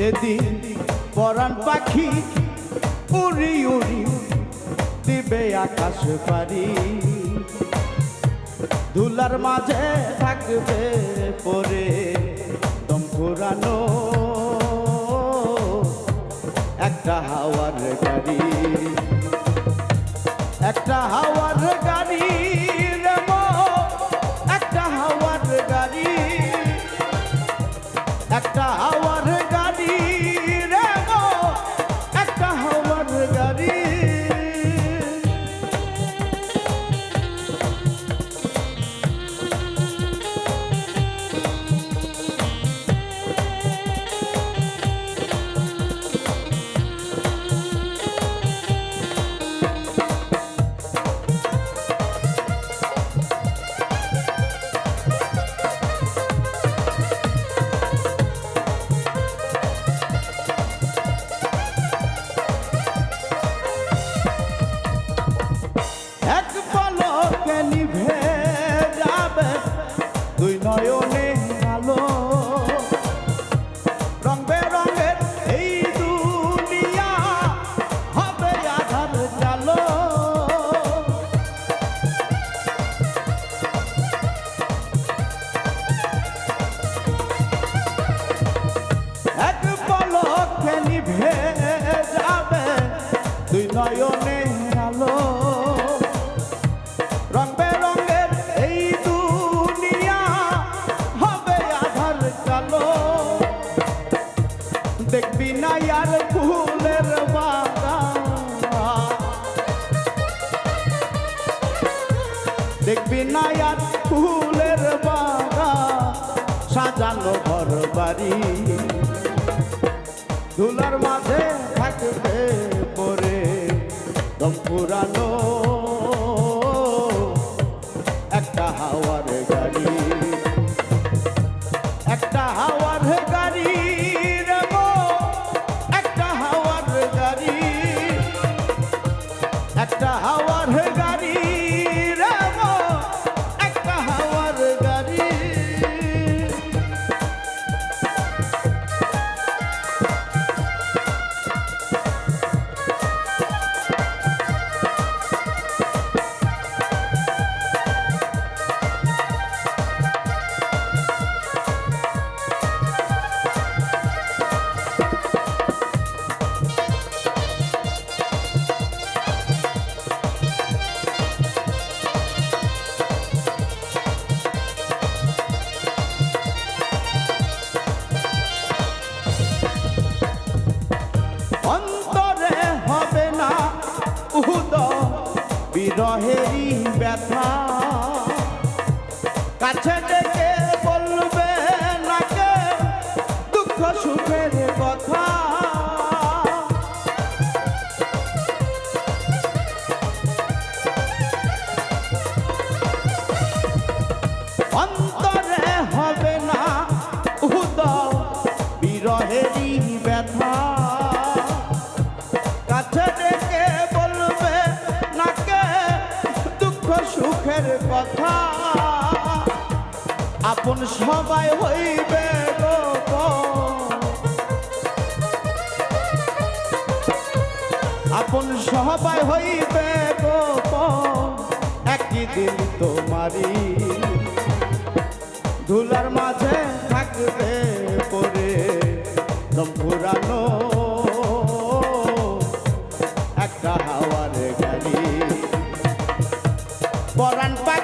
যেদিন পরাণ পাখি উড়ি উড়ি দিবে আকাশ পারি ধুলার মাঝে থাকবে পরে দম পুরানো একটা হাওয়ার গাড়ি। আলো রং বেরঙের এই দুনিয়া হবে আধার জালো এক পলকে নিভে যাবে দুই নয়নে দেখবি না আর ফুলের বাগা সাজানো ঘর বাড়ি। ধুলার মাঝে থাকবে পরে দম পুরানো বিরহেরই ব্যথা। কাছে ডেকে সুখের কথা। আপন সবাই হইবে আপন সবাই হইবে একই দিন তোমারি ধুলার মাঝে থাকবে পরে। দম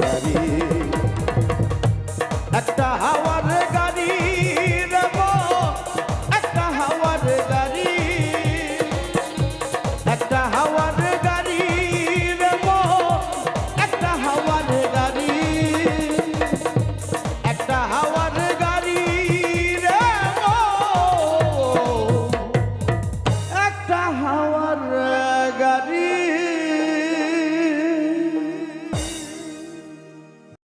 গাড়ি। একটা হাওয়ার গাড়ি রেব একটা হাওয়ার গাড়ি। একটা হাওয়া